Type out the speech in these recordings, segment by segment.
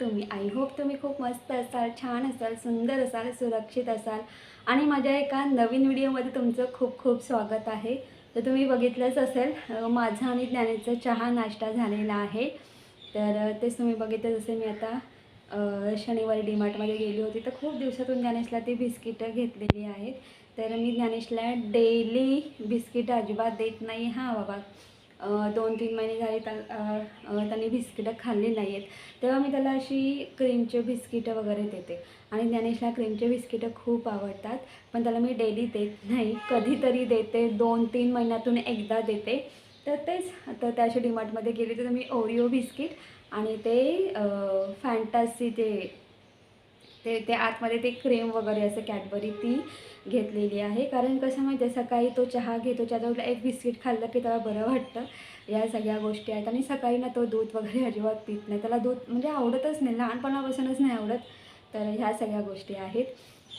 तुम्ही. I hope तुम्ही खूप मस्त असाल छान असाल सुंदर असाल सुरक्षित असाल. आणि माझ्या एका नवीन व्हिडिओमध्ये तुमचं खूप खूप स्वागत आहे. तर तुम्ही बघितलंच असेल माझा आणि ज्ञानेचा चहा नाश्ता झालेला आहे. तर तेच तुम्ही बघितलं जसे मी आता शनिवारी डीमार्टमध्ये गेली होती. तर खूप दिवसातून ज्ञानेशला ती बिस्किटं घेतलेली आहेत. तर मी ज्ञानेशला डेली बिस्किटं अजिबात देत नाही. हां बाबा. दोन तीन महिने झाले त्यांनी बिस्किटं खाल्ली नाही आहेत तेव्हा मी त्याला अशी क्रीमचे बिस्किटं वगैरे देते. आणि ज्ञानेशला क्रीमचे बिस्किटं खूप आवडतात. पण त्याला मी डेली देत नाही. कधीतरी देते. दोन तीन महिन्यातून एकदा देते. तर तेच तर त्या डिमार्टमध्ये डीमार्टमध्ये गेली तर मी ओरिओ बिस्किट आणि ते फॅन्टासी ते ते ते आतमध्ये ते क्रीम वगैरे असं कॅडबरी ती घेतलेली आहे. कारण कसं माहिती आहे सकाळी तो चहा घेतो त्याच्यावर एक बिस्किट खाल्लं की त्याला बरं वाटतं. या सगळ्या गोष्टी आहेत. आणि सकाळी ना तो दूध वगैरे अजिबात पित नाही. त्याला दूध म्हणजे आवडतच नाही. लहानपणापासूनच नाही आवडत. तर ह्या सगळ्या गोष्टी आहेत.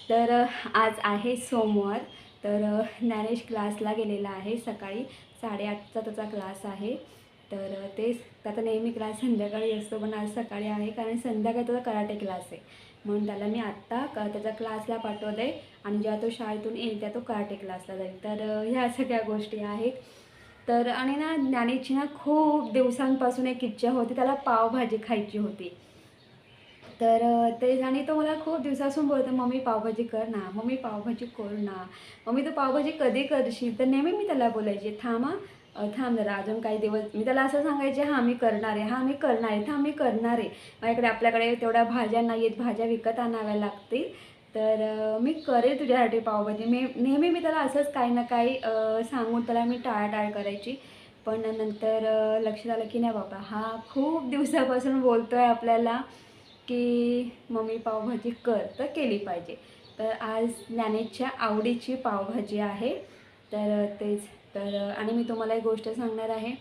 तर आज आहे सोमवार. तर ज्ञानेश क्लासला गेलेला आहे सकाळी. साडेआठचा त्याचा क्लास आहे. तर तेच त्याचा नेहमी क्लास संध्याकाळी असतो. पण आज सकाळी आहे. कारण संध्याकाळी त्याचा कराटे क्लास आहे. म्हणून त्याला मी आत्ता त्याच्या क्लासला पाठवलं आहे आणि जेव्हा तो शाळेतून येईल त्या तो कराटे क्लासला जाईल. तर ह्या सगळ्या गोष्टी आहेत. तर आणि ना ज्ञानेची ना खूप दिवसांपासून एक इच्छा होती त्याला पावभाजी खायची होती. तर ते आणि तो मला खूप दिवसापासून बोलतो मम्मी पावभाजी कर ना मम्मी पावभाजी कर ना. मम्मी तू पावभाजी कधी करशील? तर नेहमी मी त्याला बोलायची थांबा थांब जरा अजून काही दिवस. मी त्याला असं सांगायचे हां मी करणार आहे हां मी करणार आहे थांब मी करणार आहे. माझ्याकडे आपल्याकडे तेवढ्या भाज्या नाही आहेत भाज्या विकत आणाव्या लागतील. तर मी करेल तुझ्यासाठी पावभाजी. मी नेहमी मी त्याला असंच काही ना काही सांगून त्याला मी टाळाटाळ करायची. पण नंतर लक्षात आलं की नाही बाबा हा खूप दिवसापासून बोलतो आहे आपल्याला की मम्मी पावभाजी कर तर केली पाहिजे. तर आज ज्ञानेशच्या आवडीची पावभाजी आहे. तर तेच तर आणि मी तुम्हाला एक गोष्ट सांगणार आहे.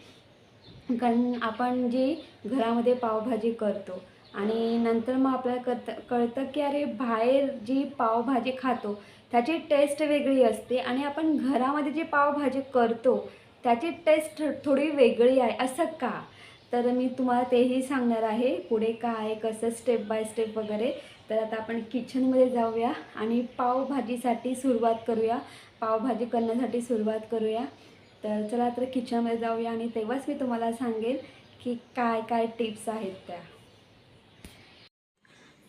कारण आपण जी घरामध्ये पावभाजी करतो आणि नंतर मग आपल्याला कळतं कळतं की अरे बाहेर जी पावभाजी खातो त्याची टेस्ट वेगळी असते आणि आपण घरामध्ये जी पावभाजी करतो त्याची टेस्ट थोडी वेगळी आहे. असं का? तर मी तुम्हाला तेही सांगणार आहे. पुढे काय कसं स्टेप बाय स्टेप वगैरे. तर आता आपण किचनमध्ये जाऊया आणि पावभाजीसाठी सुरुवात करूया. पावभाजी करण्यासाठी सुरुवात करूया. तर चला तर किचनमध्ये जाऊया आणि तेव्हाच मी तुम्हाला सांगेल की काय काय टिप्स आहेत त्या.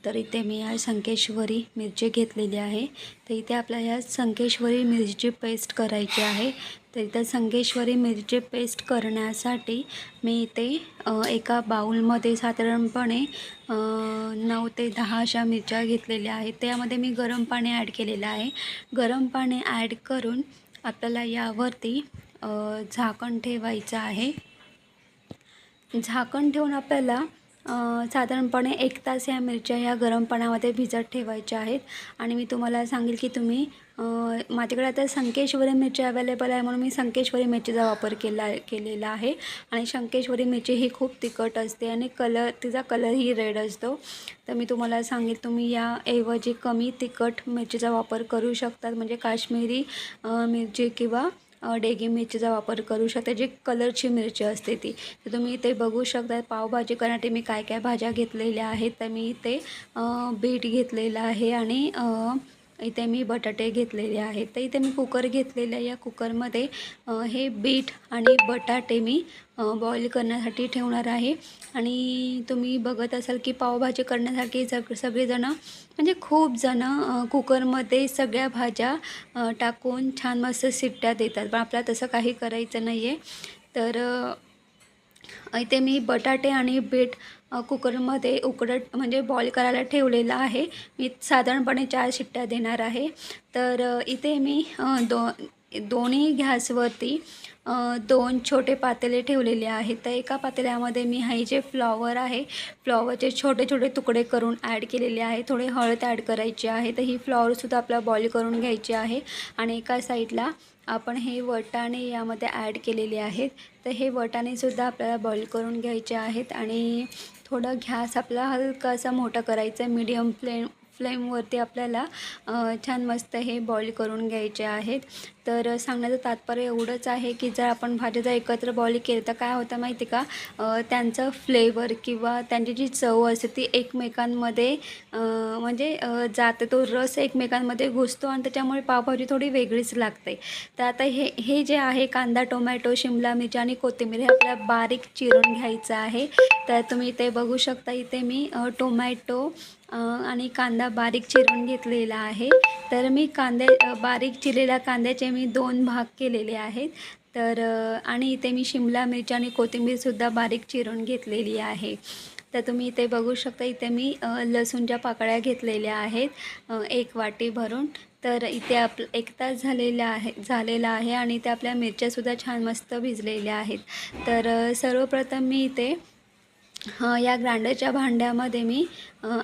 तर इथे मी या संकेश्वरी मिरची घेतलेली आहे. तर इथे आपल्या ह्या संकेश्वरी मिरचीची पेस्ट करायची आहे. तर इथं संगेश्वरी मिरची पेस्ट करण्यासाठी मी इथे एका बाउलमध्ये साधारणपणे नऊ ते दहा अशा मिरच्या घेतलेल्या आहेत. त्यामध्ये मी गरम पाणी ॲड केलेलं आहे. गरम पाणी ॲड करून आपल्याला यावरती झाकण ठेवायचं आहे. झाकण ठेवून आपल्याला साधारणपणे एक तास या मिरच्या ह्या गरम पाण्यामध्ये भिजत ठेवायच्या आहेत. आणि मी तुम्हाला सांगेल की तुम्ही माझ्याकडे आता संकेश्वरी मिरची अवेलेबल आहे म्हणून मी संकेश्वरी मिरचीचा वापर केला केलेला आहे. आणि संकेश्वरी मिरची ही खूप तिखट असते आणि कलर तिचा कलरही रेड असतो. तर मी तुम्हाला सांगेल तुम्ही या ऐवजी कमी तिखट मिरचीचा वापर करू शकतात. म्हणजे काश्मीरी मिरची किंवा डेगी मिरचीचा वापर करू शकता. जी कलरची मिरची असते ती. तर तुम्ही इथे बघू शकता पावभाजी करण्यासाठी मी काय काय भाज्या घेतलेल्या आहेत. तर मी इथे बीट घेतलेलं आहे आणि इथे मी बटाटे घेतलेले आहेत. तर इथे मी कुकर घेतलेलं आहे. या कुकरमध्ये हे बीट आणि बटाटे मी बॉईल करण्यासाठी ठेवणार आहे. आणि तुम्ही बघत असाल की पावभाजी करण्यासाठी सग सगळेजणं म्हणजे खूप जणं कुकरमध्ये सगळ्या भाज्या टाकून छान मस्त शिट्ट्या देतात. पण आपल्याला तसं काही करायचं नाही आहे तर इथे मी बटाटे आणि बीट कुकरमध्ये उकडत म्हणजे बॉईल करायला ठेवलेलं आहे. मी साधारणपणे चार शिट्ट्या देणार आहे. तर इथे मी दो दोन्ही गॅसवरती दोन छोटे पातेले ठेवलेले आहेत. तर एका पातेल्यामध्ये मी हे जे फ्लॉवर आहे फ्लॉवरचे छोटे छोटे तुकडे करून ॲड केलेले आहे. थोडे हळद ॲड करायची आहे. तर ही फ्लॉवरसुद्धा आपल्याला बॉईल करून घ्यायची आहे. आणि एका साईडला आपण हे वटाणे यामध्ये ॲड केलेले आहेत. तर हे वटाणेसुद्धा आपल्याला बॉईल करून घ्यायचे आहेत. आणि थोडं घ्यास आपला हलकासा मोठा करायचा आहे. मीडियम फ्लेम फ्लेमवरती आपल्याला छान मस्त हे बॉईल करून घ्यायचे आहेत. तर सांगण्याचं तात्पर्य एवढंच आहे की जर आपण भाज्या जर एकत्र बॉईल केलं तर काय होतं माहिती का? त्यांचं फ्लेवर किंवा त्यांची जी चव असते ती एकमेकांमध्ये म्हणजे जाते. तो रस एकमेकांमध्ये घुसतो आणि त्याच्यामुळे पावभाजी थोडी वेगळीच लागते. तर आता हे हे जे आहे कांदा टोमॅटो शिमला मिरची आणि कोथिंबीर हे आपल्याला बारीक चिरून घ्यायचं आहे. तर तुम्ही इथे बघू शकता इथे मी टोमॅटो आणि कांदा बारीक चिरून घेतलेला आहे. तर मी कांदे बारीक चिरलेल्या कांद्याचे मी दोन भाग केलेले आहेत. तर आणि इथे मी शिमला मिरची आणि कोथिंबीरसुद्धा बारीक चिरून घेतलेली आहे. तर तुम्ही इथे बघू शकता इथे मी लसूणच्या पाकळ्या घेतलेल्या आहेत एक वाटी भरून. तर इथे आप एक तास झालेला आहे झालेला आहे आणि इथे आपल्या मिरच्यासुद्धा छान मस्त भिजलेल्या आहेत. तर सर्वप्रथम मी इथे या ग्राइंडरच्या भांड्यामध्ये मी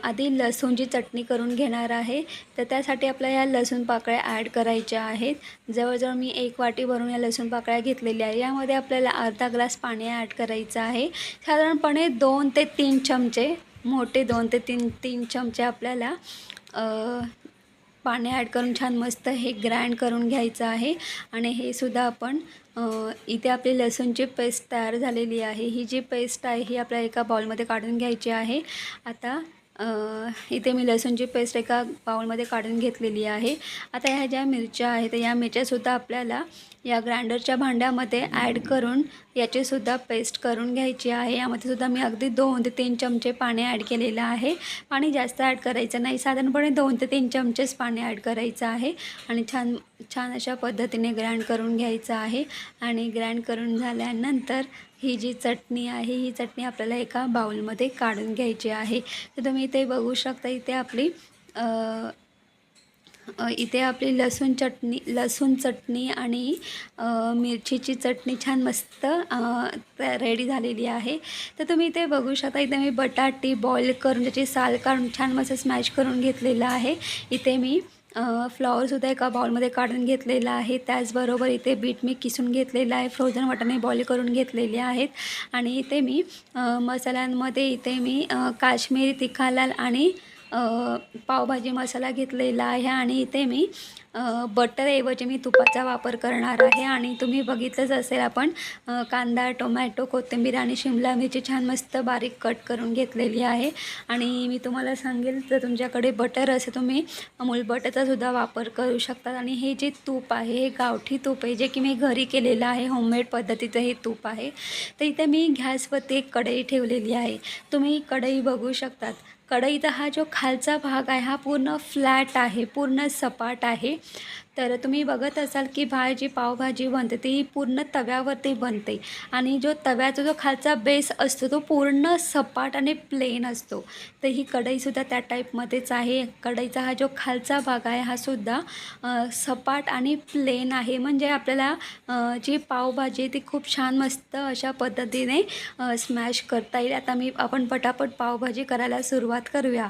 आधी लसूणची चटणी करून घेणार आहे. तर त्यासाठी आपल्या या लसूण पाकळ्या ॲड करायच्या आहेत. जवळजवळ मी एक वाटी भरून या लसूण पाकळ्या घेतलेल्या आहे यामध्ये आपल्याला अर्धा ग्लास पाणी ॲड करायचं आहे. साधारणपणे दोन ते तीन चमचे मोठे दोन ते तीन तीन चमचे आपल्याला पाणी ॲड करून छान मस्त हे ग्राइंड करून घ्यायचं आहे. आणि हे सुद्धा आपण इथे आपली लसूणची पेस्ट तयार झालेली आहे. ही जी पेस्ट आहे ही आपल्याला एका बाउलमध्ये काढून घ्यायची आहे. आता इथे मी लसूणची पेस्ट एका बाउलमध्ये काढून घेतलेली आहे. आता ह्या ज्या मिरच्या आहेत या मिरच्यासुद्धा आपल्याला या ग्राइंडरच्या भांड्यामध्ये ॲड करून याचीसुद्धा पेस्ट करून घ्यायची आहे. यामध्ये सुद्धा मी अगदी दोन ते तीन चमचे पाणी ॲड केलेलं आहे. पाणी जास्त ॲड करायचं नाही. साधारणपणे दोन ते तीन चमचेच पाणी ॲड करायचं आहे. आणि छान छान अशा पद्धतीने ग्राइंड करून घ्यायचं आहे. आणि ग्राइंड करून झाल्यानंतर ही जी चटणी आहे ही चटणी आपल्याला एका बाउलमध्ये काढून घ्यायची आहे. तर तुम्ही इथे बघू शकता इथे आपली इथे आपली लसूण चटणी लसूण चटणी आणि मिरचीची चटणी छान मस्त रेडी झालेली आहे. तर तुम्ही इथे बघू शकता इथे मी बटाटी बॉईल करून त्याची साल काढून छान मस्त स्मॅश करून घेतलेलं आहे. इथे मी फ्लॉवरसुद्धा एका बाउलमध्ये काढून घेतलेला आहे. त्याचबरोबर इथे बीट मी किसून घेतलेलं आहे. फ्रोझन वाटाणे बॉईल करून घेतलेले आहेत. आणि इथे मी मसाल्यांमध्ये इथे मी काश्मीरी तिखालाल आणि पावभाजी मसाला घेतलेला आहे. आणि इथे मी बटरऐवजी मी तुपाचा वापर करणार आहे आणि तुम्ही बघितलंच असेल आपण कांदा टोमॅटो कोथिंबीर आणि शिमला मिरची छान मस्त बारीक कट करून घेतलेली आहे. आणि मी तुम्हाला सांगेल जर तुमच्याकडे बटर असेल तुम्ही अमूल बटरचासुद्धा वापर करू शकतात आणि हे जे तूप आहे हे गावठी तूप आहे जे की मी घरी केलेलं आहे होममेड पद्धतीचं हे तूप आहे. तर इथे मी गॅसवरती एक कढई ठेवलेली आहे. तुम्ही कढई बघू शकतात. कढईचा हा जो खालचा भाग आहे हा पूर्ण फ्लॅट आहे पूर्ण सपाट आहे. तर तुम्ही बघत असाल की भाजी पावभाजी बनते ती पूर्ण तव्यावरती बनते. आणि जो तव्याचा जो खालचा बेस असतो तो पूर्ण सपाट आणि प्लेन असतो. तर ही कढईसुद्धा त्या टाईपमध्येच आहे. कढईचा हा जो खालचा भाग आहे हा सुद्धा सपाट आणि प्लेन आहे. म्हणजे आपल्याला जी पावभाजी आहे ती खूप छान मस्त अशा पद्धतीने स्मॅश करता येईल. आता मी आपण पटापट पावभाजी करायला सुरुवात करूया.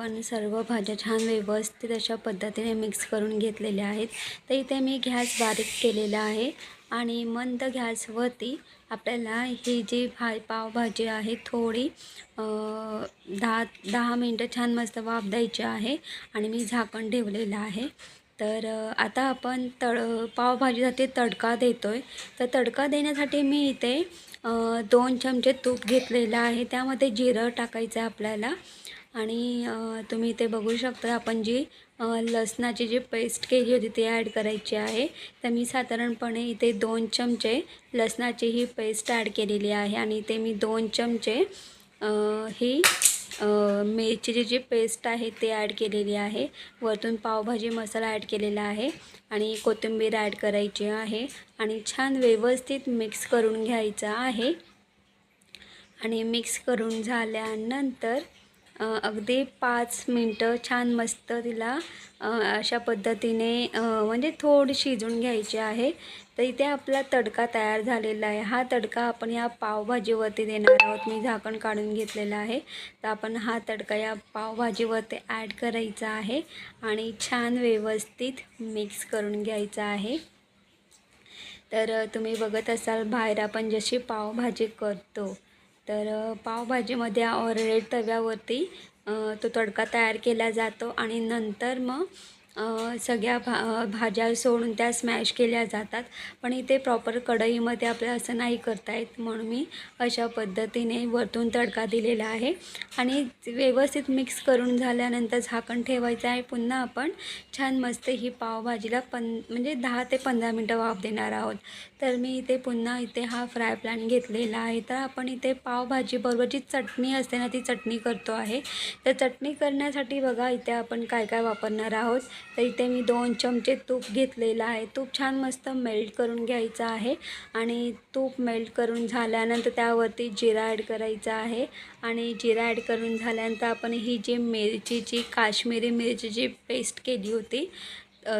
आपण सर्व भाज्या छान व्यवस्थित अशा पद्धतीने मिक्स करून घेतलेल्या आहेत. तर इथे मी गॅस बारीक केलेला आहे आणि मंद गॅसवरती आपल्याला ही जी भा पावभाजी आहे थोडी दहा दहा मिनटं छान मस्त वाफ द्यायची आहे आणि मी झाकण ठेवलेलं आहे. तर आता आपण तड पावभाजीसाठी तडका देतो आहे तर तडका देण्यासाठी मी इथे दोन चमचे तूप घेतलेलं आहे. त्यामध्ये जिरं टाकायचं आहे आपल्याला. आणि तुम्ही इथे बघू शकता आपण जी लसणाची जी पेस्ट केली होती ती ॲड करायची आहे. तर मी साधारणपणे इथे दोन चमचे लसणाची ही पेस्ट ॲड केलेली आहे आणि इथे मी दोन चमचे ही मिरचीची जी पेस्ट आहे ते ॲड केलेली आहे. वरतून पावभाजी मसाला ॲड केलेला आहे आणि कोथिंबीर ॲड करायची आहे आणि छान व्यवस्थित मिक्स करून घ्यायचं आहे. आणि मिक्स करून झाल्यानंतर अगदी पाच मिनटं छान मस्त तिला अशा पद्धतीने म्हणजे थोडी शिजून घ्यायची आहे. तर इथे आपला तडका तयार झालेला आहे. हा तडका आपण या पावभाजीवरती देणार आहोत. मी झाकण काढून घेतलेलं आहे. तर आपण हा तडका या पावभाजीवरती ॲड करायचा आहे आणि छान व्यवस्थित मिक्स करून घ्यायचा आहे. तर तुम्ही बघत असाल बाहेर आपण जशी पावभाजी करतो तर पावभाजीमध्ये ऑलरेडी तव्यावरती तो तडका तयार केला जातो आणि नंतर मग सगळ्या भा भाज्या सोडून त्या स्मॅश केल्या जातात. पण इथे प्रॉपर कढईमध्ये आपल्याला असं नाही करता येत म्हणून मी अशा पद्धतीने वरतून तडका दिलेला आहे. आणि व्यवस्थित मिक्स करून झाल्यानंतर झाकण ठेवायचं आहे. पुन्हा आपण छान मस्त ही पावभाजीला पन म्हणजे दहा ते पंधरा मिनटं वाफ देणार आहोत. तर मी इथे पुन्हा इथे हा फ्राय पॅन घेतलेला आहे. तर आपण इथे पावभाजीबरोबर जी चटणी असते ना ती चटणी करतो आहे. तर चटणी करण्यासाठी बघा इथे आपण काय काय वापरणार आहोत. तर इथे मी दोन चमचे तूप घेतलेलं आहे. तूप छान मस्त मेल्ट करून घ्यायचं आहे. आणि तूप मेल्ट करून झाल्यानंतर त्यावरती जिरा ॲड करायचा आहे. आणि जिरा ॲड करून झाल्यानंतर आपण ही जी मिरचीची काश्मीरी मिरचीची पेस्ट केली होती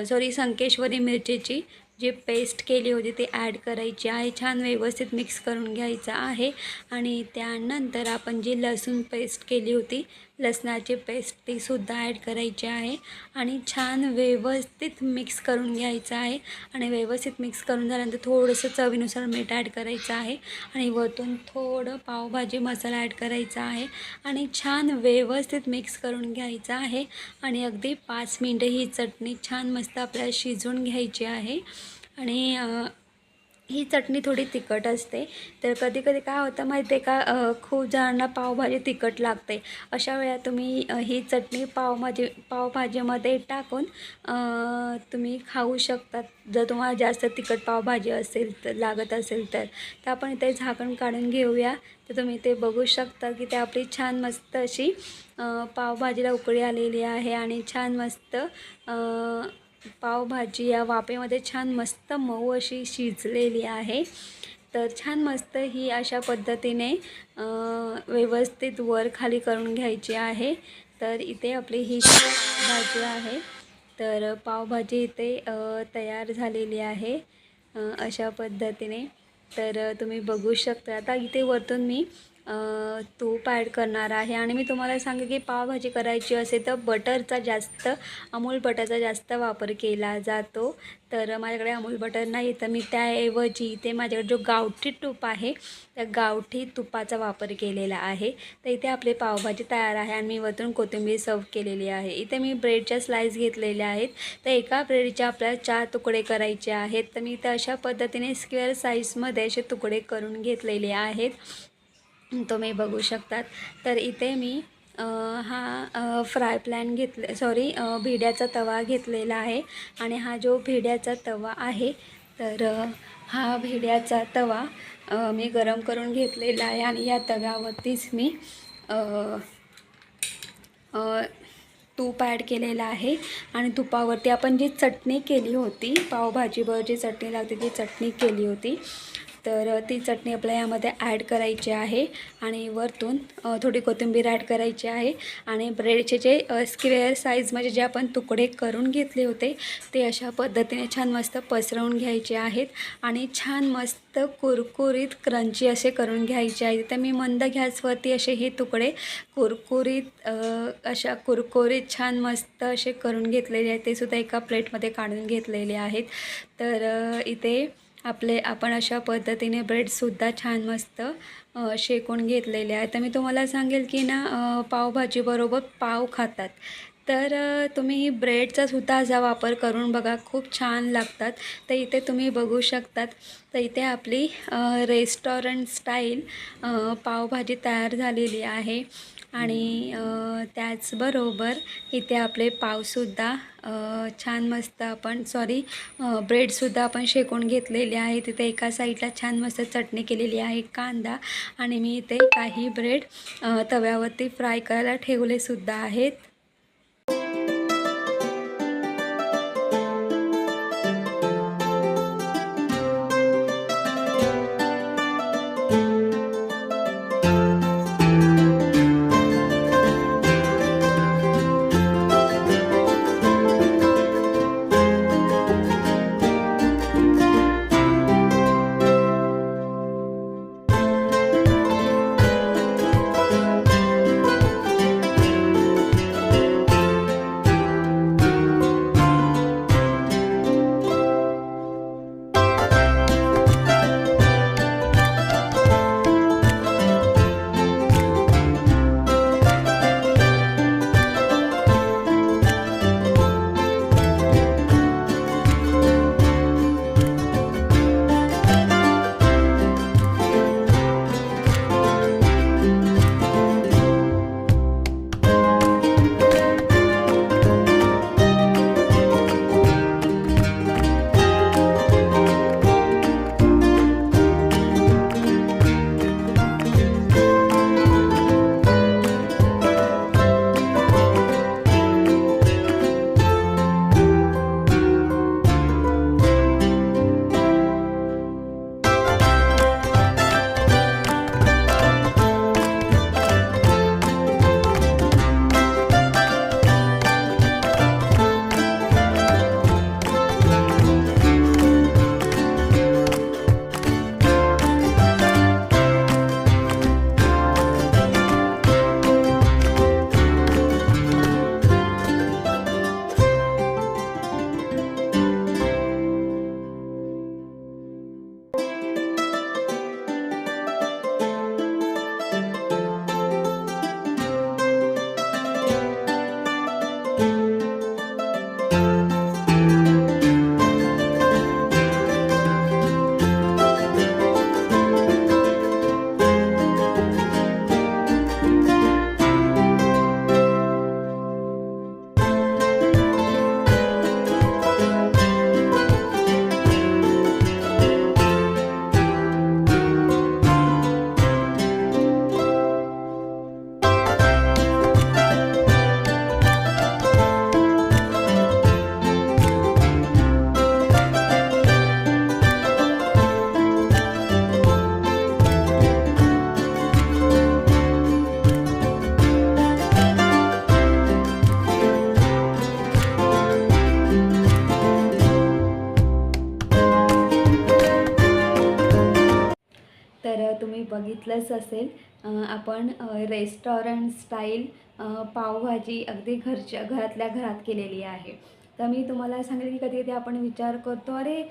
सॉरी संकेश्वरी मिरचीची जी पेस्ट केली होती ती ॲड करायची आहे. छान व्यवस्थित मिक्स करून घ्यायचं आहे. आणि त्यानंतर आपण जी लसूण पेस्ट केली होती लसणाची पेस्ट तीसुद्धा ॲड करायची आहे. आणि छान व्यवस्थित मिक्स करून घ्यायचं आहे. आणि व्यवस्थित मिक्स करून झाल्यानंतर थोडंसं चवीनुसार मीठ ॲड करायचं आहे. आणि वरतून थोडं पावभाजी मसाला ॲड करायचा आहे. आणि छान व्यवस्थित मिक्स करून घ्यायचं आहे. आणि अगदी पाच मिनटं ही चटणी छान मस्त आपल्याला शिजवून घ्यायची आहे. आणि ही चटणी थोडी तिखट असते. तर कधी कधी काय होतं माहिती आहे का खूप जणांना पावभाजी तिखट लागते. अशा वेळा तुम्ही ही चटणी पावभाजी पावभाजीमध्ये टाकून तुम्ही खाऊ शकतात. जर तुम्हाला जास्त तिखट पावभाजी असेल तर लागत असेल तर. तर आपण इथे झाकण काढून घेऊया. तर तुम्ही ते बघू शकता की ते आपली छान मस्त अशी पावभाजीला उकळी आलेली आहे आणि छान मस्त पावभाजी या वाफेमध्ये छान मस्त मऊ अशी शिजलेली आहे. तर छान मस्त ही अशा पद्धतीने व्यवस्थित वर खाली करून घ्यायची आहे. तर इथे आपली ही भाजी आहे. तर पावभाजी इथे तयार झालेली आहे अशा पद्धतीने. तर तुम्ही बघू शकता. आता इथे वरतून मी तूप ॲड करणार आहे. आणि मी तुम्हाला सांगे की पावभाजी करायची असेल तर बटरचा जास्त अमूल बटरचा जास्त वापर केला जातो. तर माझ्याकडे अमूल बटर नाही तर मी त्याऐवजी इथे माझ्याकडे जो गावठी तूप आहे त्या गावठी तुपाचा वापर केलेला आहे. तर इथे आपली पावभाजी तयार आहे आणि मी वतून कोथिंबीर सर्व केलेली आहे. इथे मी ब्रेडच्या स्लाईस घेतलेल्या आहेत. तर एका ब्रेडचे आपल्याला चार तुकडे करायचे आहेत. तर मी इथे अशा पद्धतीने स्क्वेअर साईजमध्ये असे तुकडे करून घेतलेले आहेत. तुम्ही बघू शकतात. तर इथे मी हा फ्राय प्लॅन घेतले सॉरी भिड्याचा तवा घेतलेला आहे. आणि हा जो भिड्याचा तवा आहे तर हा भिड्याचा तवा मी गरम करून घेतलेला आहे. आणि या तव्यावरतीच मी तूप ॲड केलेलं आहे. आणि तुपावरती आपण जी चटणी केली होती पावभाजीवर जी चटणी लागते ती चटणी केली होती. तर ती चटणी आपल्या यामध्ये ॲड करायची आहे आणि वरतून थोडी कोथिंबीर ॲड करायची आहे आणि ब्रेडचे जे स्क्वेअर साईज म्हणजे जे आपण तुकडे करून घेतले होते ते अशा पद्धतीने छान मस्त पसरवून घ्यायचे आहेत आणि छान मस्त कुरकुरीत क्रंची असे करून घ्यायचे आहेत. तर मी मंद गॅसवरती असे हे तुकडे कुरकुरीत अशा कुरकुरीत छान मस्त असे करून घेतलेले आहेत. ते सुद्धा एका प्लेटमध्ये काढून घेतलेले आहेत. तर इथे आपले आपण अशा पद्धतीने ब्रेडसुद्धा छान मस्त शेकून घेतलेले आहे. तर मी तुम्हाला सांगेल की ना पावभाजीबरोबर पाव खातात. तर तुम्ही ब्रेडचा सुद्धा असा वापर करून बघा खूप छान लागतात. तर इथे तुम्ही बघू शकतात तर इथे आपली रेस्टॉरंट स्टाईल पावभाजी तयार झालेली आहे. आणि त्याचबरोबर इथे आपले पावसुद्धा छान मस्त आपण सॉरी ब्रेडसुद्धा आपण शेकून घेतलेले आहे तिथे एका साईडला छान मस्त चटणी केलेली आहे कांदा आणि मी इथे काही ब्रेड तव्यावरती फ्राय करायला ठेवले सुद्धा आहेत. बघितलंच असेल. आपण रेस्टॉरंट स्टाईल पावभाजी अगदी घरच्या घरातल्या घरात केलेली आहे. तर मी तुम्हाला सांगेल की कधी कधी आपण विचार करतो अरे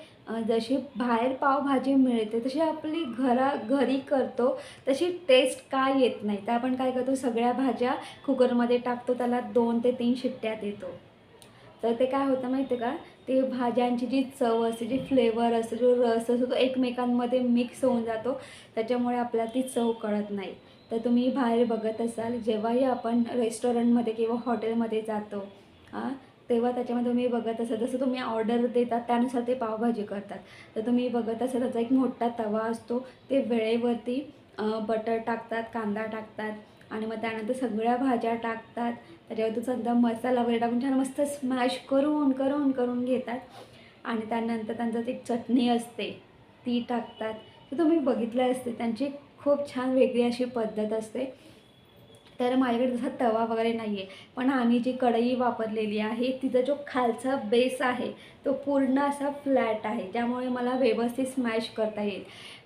जशी बाहेर पावभाजी मिळते तशी आपली घरा घरी करतो तशी टेस्ट काय येत नाही? तर आपण काय करतो सगळ्या भाज्या कुकरमध्ये टाकतो त्याला दोन ते तीन शिट्ट्या देतो तर ते काय होतं माहिती आहे का? ते भाज्यांची जी चव असते जी फ्लेवर असतो जो रस असतो तो एकमेकांमध्ये मिक्स होऊन जातो. त्याच्यामुळे आपल्याला ती चव कळत नाही. तर तुम्ही बाहेर बघत असाल जेव्हाही आपण रेस्टॉरंटमध्ये किंवा हॉटेलमध्ये जातो हां तेव्हा त्याच्यामध्ये तुम्ही बघत असाल जसं तुम्ही ऑर्डर देतात त्यानुसार ते पावभाजी करतात. तर तुम्ही बघत असाल त्याचा एक मोठा तवा असतो ते वेळेवरती बटर टाकतात कांदा टाकतात आणि मग त्यानंतर सगळ्या भाज्या टाकतात त्याच्यावर सध्या मसाला वगैरे टाकून छान मस्त स्मॅश करून करून करून घेतात. आणि त्यानंतर त्यांचं ती चटणी असते ती टाकतात. तर तुम्ही बघितलं असते त्यांची खूप छान वेगळी अशी पद्धत असते. तर माझ्याकडे तसा तवा वगैरे नाही आहे पण आम्ही जी कढई वापरलेली आहे तिचा जो खालचा बेस आहे तो पूर्ण असा फ्लॅट आहे. त्यामुळे मला व्यवस्थित स्मॅश करता येईल.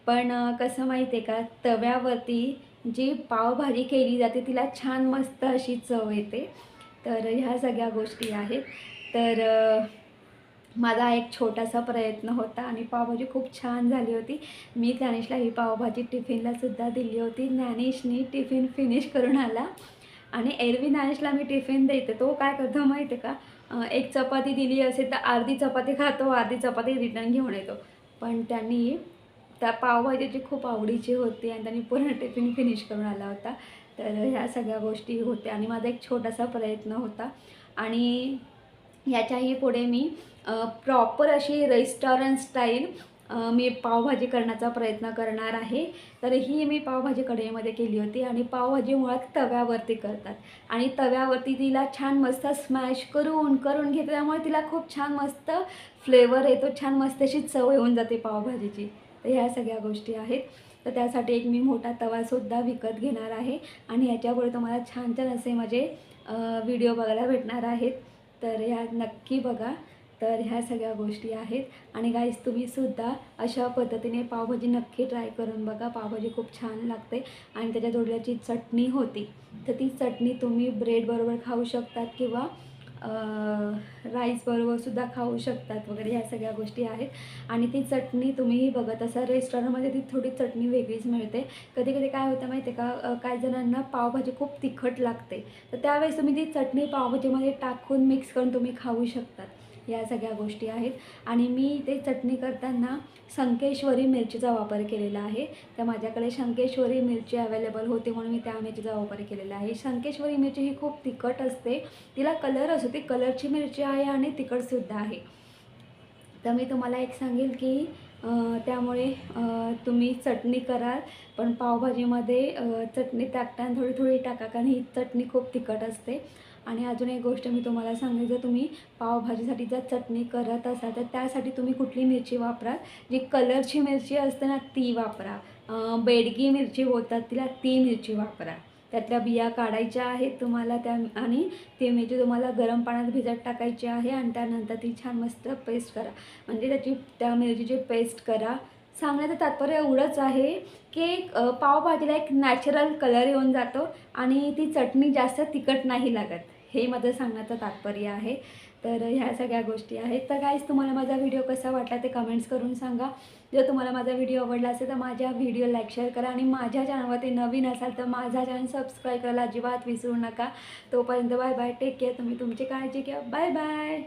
पण कसं माहिती आहे का? तव्यावरती जी पावभाजी केली जाते तिला छान मस्त अशी चव येते. तर ह्या सगळ्या गोष्टी आहेत. तर माझा एक छोटासा प्रयत्न होता आणि पावभाजी खूप छान झाली होती. मी ज्ञानेशला ही पावभाजी टिफिनलासुद्धा दिली होती. ज्ञानेशनी टिफिन फिनिश करून आला आणि एरवी ज्ञानेशला मी टिफिन देते. तो काय करतो माहिती आहे का एक चपाती दिली असेल तर अर्धी चपाती खातो अर्धी चपाती रिटर्न घेऊन येतो. पण त्यांनी त्या पावभाजीची खूप आवडीची होती आणि त्यांनी पूर्ण टिफिन फिनिश करून आला होता. तर ह्या सगळ्या गोष्टी होत्या आणि माझा एक छोटासा प्रयत्न होता. आणि याच्याही पुढे मी प्रॉपर अशी रेस्टॉरंट स्टाईल मी पावभाजी करण्याचा प्रयत्न करणार आहे. तर ही मी पावभाजी कढईमध्ये केली होती आणि पावभाजी मुळात तव्यावरती करतात. आणि तव्यावरती तिला छान मस्त स्मॅश करून करून घेते त्यामुळे तिला खूप छान मस्त फ्लेवर येतो. छान मस्त अशी चव येऊन जाते पावभाजीची. तर ह्या सगळ्या गोष्टी आहेत. तर त्यासाठी एक मी मोठा तवासुद्धा विकत घेणार आहे. आणि याच्यापुढे तुम्हाला छान छान असे माझे व्हिडिओ बघायला भेटणार आहेत. तर ह्या नक्की बघा. तर ह्या सगळ्या गोष्टी आहेत. आणि गाईस तुम्हीसुद्धा अशा पद्धतीने पावभाजी नक्की ट्राय करून बघा. पावभाजी खूप छान लागते. आणि त्याच्या जोडल्याची चटणी होती. तर ती चटणी तुम्ही ब्रेडबरोबर खाऊ शकतात किंवा राईसबरोबर सुद्धा खाऊ शकतात वगैरे ह्या सगळ्या गोष्टी आहेत. आणि ती चटणी तुम्हीही बघत असा रेस्टॉरंटमध्ये ती थोडी चटणी वेगळीच मिळते. कधी कधी काय होतं माहिती आहे का काही जणांना पावभाजी खूप तिखट लागते. तर त्यावेळेस तुम्ही ती चटणी पावभाजीमध्ये टाकून मिक्स करून तुम्ही खाऊ शकतात. या सगळ्या गोष्टी आहेत. आणि मी ते चटणी करताना संकेश्वरी मिरचीचा वापर केलेला आहे. तर माझ्याकडे शंकेश्वरी मिरची अवेलेबल होती म्हणून मी त्या मिरचीचा वापर केलेला आहे. शंकेश्वरी मिरची ही खूप तिखट असते. तिला कलर असतो ती कलरची मिरची आहे आणि तिखटसुद्धा आहे. तर मी तुम्हाला एक सांगेल की त्यामुळे तुम्ही चटणी कराल पण पावभाजीमध्ये चटणी टाकताना थोडी थोडी टाका कारण ही चटणी खूप तिखट असते. आणि अजून एक गोष्ट मी तुम्हाला सांगेन जर तुम्ही पावभाजीसाठी जर चटणी करत असाल तर त्यासाठी तुम्ही कुठली मिरची वापरा जी कलरची मिरची असते ना ती वापरा. बेडगी मिरची होतात तिला ती मिरची वापरा. त्यातल्या बिया काढायच्या आहेत तुम्हाला त्या आणि ती मिरची तुम्हाला गरम पाण्यात भिजत टाकायची आहे आणि त्यानंतर ती छान मस्त पेस्ट करा. म्हणजे त्याची त्या मिरचीची पेस्ट करा. सांगण्याचं तात्पर्य एवढंच आहे की पावभाजीला एक नॅचरल कलर येऊन जातो आणि ती चटणी जास्त तिखट नाही लागत. हे माझं सांगण्याचं तात्पर्य आहे. तर ह्या सगळ्या गोष्टी आहेत. तर काहीच तुम्हाला माझा व्हिडिओ कसा वाटला ते कमेंट्स करून सांगा. जर तुम्हाला माझा व्हिडिओ आवडला असेल तर माझ्या व्हिडिओ लाईक शेअर करा आणि माझ्या चॅनलवरती नवीन असाल तर माझा चॅनल सबस्क्राईब करायला अजिबात विसरू नका. तोपर्यंत बाय बाय टेक केअर तुम्ही तुमची काळजी घ्या. Bye bye